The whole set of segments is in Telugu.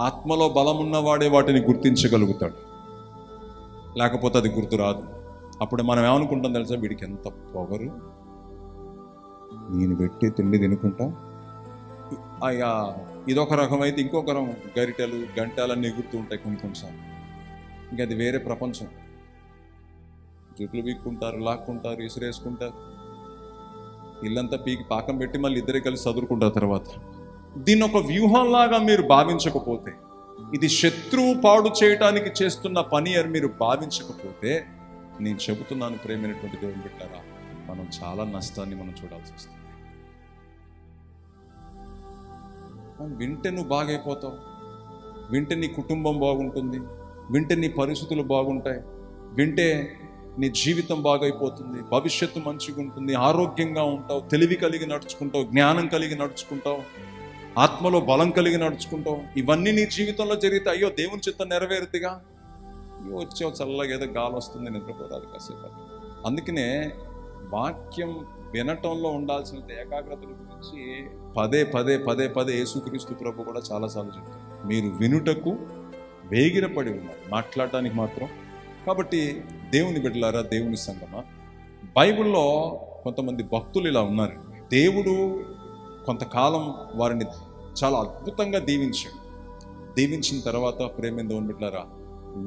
ఆత్మలో బలమున్నవాడే వాటిని గుర్తించగలుగుతాడు. లేకపోతే అది గుర్తు రాదు అప్పుడు మనం ఏమనుకుంటాం తెలుసా? వీడికి ఎంత పొగరు? నేను పెట్టి తిండి తినుకుంటా? అయ్యా ఇదొక రకం అయితే ఇంకొక రకం గరిటెలు గంటలన్నీ ఎగురుతూ ఉంటాయి కొన్ని కొన్నిసార్లు. ఇంకా అది వేరే ప్రపంచం. జుట్లు పీక్కుంటారు లాక్కుంటారు ఇసురేసుకుంటారు. ఇల్లంతా పీకి పాకం పెట్టి మళ్ళీ ఇద్దరే కలిసి చదువుకుంటారు తర్వాత. దీన్ని ఒక వ్యూహంలాగా మీరు భావించకపోతే ఇది శత్రువు పాడు చేయటానికి చేస్తున్న పని అని మీరు భావించకపోతే నేను చెబుతున్నాను ప్రేమైనటువంటి దేవుని బిడ్డారా మనం చాలా నష్టాన్ని మనం చూడాల్సి వస్తుంది. వింటే నువ్వు బాగైపోతావు. వింటే నీ కుటుంబం బాగుంటుంది. వింటే నీ పరిస్థితులు బాగుంటాయి. వింటే నీ జీవితం బాగైపోతుంది. భవిష్యత్తు మంచిగా ఉంటుంది ఆరోగ్యంగా ఉంటావు. తెలివి కలిగి నడుచుకుంటావు. జ్ఞానం కలిగి నడుచుకుంటావు. ఆత్మలో బలం కలిగి నడుచుకుంటావు. ఇవన్నీ నీ జీవితంలో జరిగితే అయ్యో దేవుని చిత్తం నెరవేరుతుగా అయ్యో వచ్చే చల్లగా ఏదో గాలి వస్తుంది నిద్రపోరాదు కాసేపు అందుకనే వాక్యం వినటంలో ఉండాల్సిన ఏకాగ్రతల గురించి పదే పదే పదే పదే యేసుక్రీస్తు ప్రభు కూడా చాలాసార్లు చెప్తారు. మీరు వినుటకు వేగిరపడి ఉన్నారు మాట్లాడటానికి మాత్రం. కాబట్టి దేవుని బిడ్డలారా దేవుని సంగమా బైబిల్లో కొంతమంది భక్తులు ఇలా ఉన్నారు దేవుడు కొంతకాలం వారిని చాలా అద్భుతంగా దీవించాడు. దీవించిన తర్వాత ప్రేమ దేవుని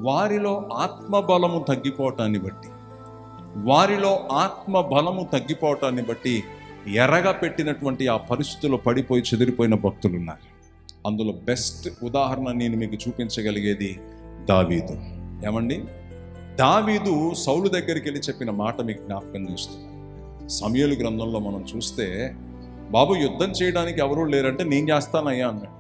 వారిలో ఆత్మబలము తగ్గిపోవటాన్ని బట్టి వారిలో ఆత్మ బలము తగ్గిపోవటాన్ని బట్టి ఎర్రగా పెట్టినటువంటి ఆ పరిస్థితుల్లో పడిపోయి చెదిరిపోయిన భక్తులు ఉన్నారు. అందులో బెస్ట్ ఉదాహరణ నేను మీకు చూపించగలిగేది దావీదు. ఏమండి? దావీదు సౌలు దగ్గరికి వెళ్ళి చెప్పిన మాట మీకు జ్ఞాపకం చేస్తున్నాను సమయలు గ్రంథంలో మనం చూస్తే బాబు యుద్ధం చేయడానికి ఎవరూ లేరంటే నేను చేస్తానయ్యా అన్నాడు.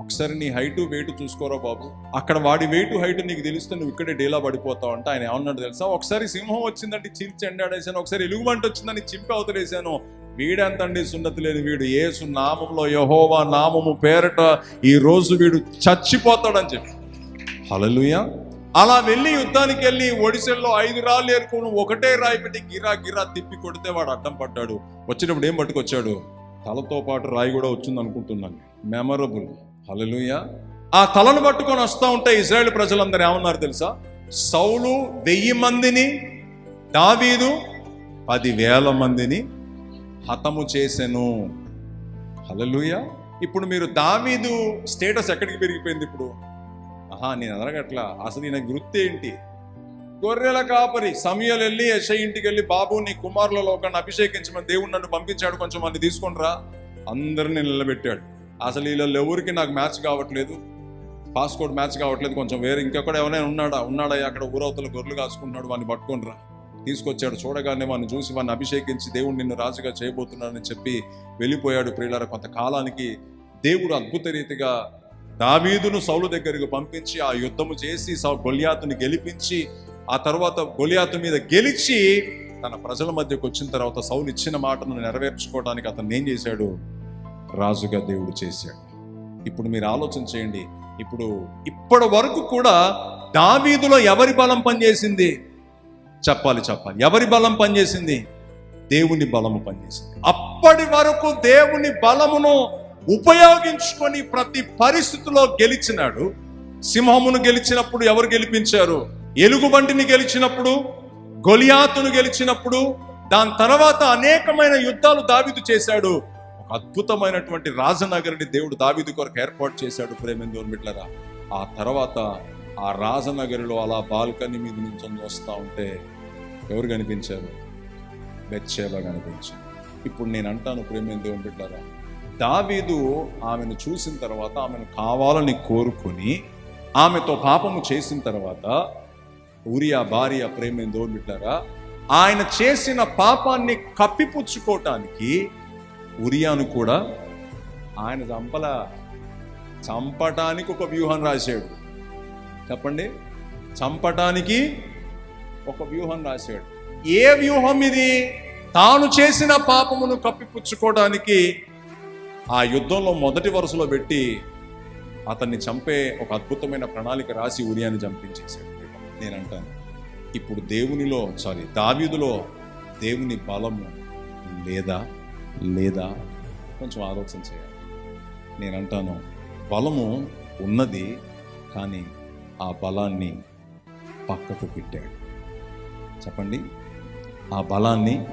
ఒకసారి నీ హైటు వెయిట్ చూసుకోరా బాబు. అక్కడ వాడి వెయిట్ హైట్ నీకు తెలిస్తే నువ్వు ఇక్కడే డేలా పడిపోతావు అంటే. ఆయన ఏమన్నాడు తెలుసా? ఒకసారి సింహం వచ్చిందంటే చీల్చి ఎండాడేసాను ఒకసారి ఎలుగుబంటి వచ్చిందని చింపి అవతలేసాను వీడెంతండి సున్నతి లేని వీడు? ఏసు నామంలో యహోవా నామము పేరట ఈ రోజు వీడు చచ్చిపోతాడని చెప్పి. హలలుయ అలా వెళ్ళి యుద్ధానికి వెళ్ళి ఒడిశల్లో ఐదు రాళ్ళు ఏరుకొని ఒకటే రాయి పెట్టి గిరా గిరా తిప్పి కొడితే వాడు అడ్డం పడ్డాడు. వచ్చినప్పుడు ఏం పట్టుకొచ్చాడు? తలతో పాటు రాయి కూడా వచ్చింది అనుకుంటున్నాను. మెమరబుల్ హలలుయ ఆ తలను పట్టుకొని వస్తూ ఉంటే ఇజ్రాయెల్ ప్రజలందరూ ఏమన్నారు తెలుసా? సౌలు వెయ్యి మందిని దావీదు పదివేల మందిని హతము చేసెను. హలలుయ ఇప్పుడు మీరు దావీదు స్టేటస్ ఎక్కడికి పెరిగిపోయింది ఇప్పుడు? ఆహా నేను అదరగట్లా అసలు ఈయన వృత్తి ఏంటి? గొర్రెల కాపరి సమయలు వెళ్ళి యశ ఇంటికి వెళ్ళి బాబు నీ కుమారులలో ఒకరిని అభిషేకించమని దేవుడు నన్ను పంపించాడు కొంచెం మంది తీసుకుంటారా అందరిని నిలబెట్టాడు. అసలు వీళ్ళల్లో ఎవరికి నాకు మ్యాచ్ కావట్లేదు పాస్పోర్ట్ మ్యాచ్ కావట్లేదు కొంచెం వేరే ఇంకెక్కడ ఎవరైనా ఉన్నాడా? ఉన్నాడా? అక్కడ ఊరవతల గొర్రెలు కాసుకుంటున్నాడు వాడిని రా తీసుకొచ్చాడు చూడగానే వాడిని చూసి వాడిని అభిషేకించి దేవుడు నిన్ను రాజుగా చేయబోతున్నాడని చెప్పి వెళ్ళిపోయాడు ప్రియులార కొంతకాలానికి దేవుడు అద్భుత రీతిగా దావీదును సౌలు దగ్గరికి పంపించి ఆ యుద్ధము చేసి సౌ గెలిపించి ఆ తర్వాత గొలియాతు మీద గెలిచి తన ప్రజల మధ్యకు వచ్చిన తర్వాత సౌలు ఇచ్చిన మాటను నెరవేర్చుకోవడానికి అతను ఏం చేశాడు? రాజుగా దేవుడు చేశాడు. ఇప్పుడు మీరు ఆలోచన చేయండి. ఇప్పుడు ఇప్పటి వరకు కూడా దావీదులో ఎవరి బలం పనిచేసింది? చెప్పాలి చెప్పాలి. ఎవరి బలం పనిచేసింది? దేవుని బలము పనిచేసింది. అప్పటి వరకు దేవుని బలమును ఉపయోగించుకొని ప్రతి పరిస్థితిలో గెలిచినాడు. సింహమును గెలిచినప్పుడు ఎవరు గెలిపించారు? ఎలుగుబంటిని గెలిచినప్పుడు గొలియాతును గెలిచినప్పుడు దాని తర్వాత అనేకమైన యుద్ధాలు దావీదు చేశాడు. ఒక అద్భుతమైనటువంటి రాజనగరిని దేవుడు దావీదు కొరకు ఏర్పాటు చేశాడు ప్రేమేందోన్ మిట్లరా. ఆ తర్వాత ఆ రాజనగరిలో అలా బాల్కనీ మీద నుంచి వస్తూ ఉంటే ఎవరు కనిపించారు? బెచ్చేబ కనిపించారు ఇప్పుడు నేను అంటాను ప్రేమేందేవుని బిడ్డారా దావీదు ఆమెను చూసిన తర్వాత ఆమెను కావాలని కోరుకొని ఆమెతో పాపము చేసిన తర్వాత ఉరియా భార్య ప్రేమేందేవుని బిడ్డారా ఆయన చేసిన పాపాన్ని కప్పిపుచ్చుకోవటానికి ఉరియాను కూడా ఆయన చంపల చంపటానికి ఒక వ్యూహం రాశాడు. చెప్పండి. చంపటానికి ఒక వ్యూహం రాశాడు. ఏ వ్యూహం ఇది? తాను చేసిన పాపమును కప్పిపుచ్చుకోవడానికి ఆ యుద్ధంలో మొదటి వరుసలో పెట్టి అతన్ని చంపే ఒక అద్భుతమైన ప్రణాళిక రాసి ఉరియాని చంపించేశాడు. నేను అంటాను ఇప్పుడు దేవునిలో సారీ దావీదులో దేవుని బలము లేదా? లేదా? కొంచెం ఆలోచన చేయాలి. నేను అంటాను బలము ఉన్నది కానీ ఆ బలాన్ని పక్కకు పెట్టాడు. చెప్పండి. ఆ బలాన్ని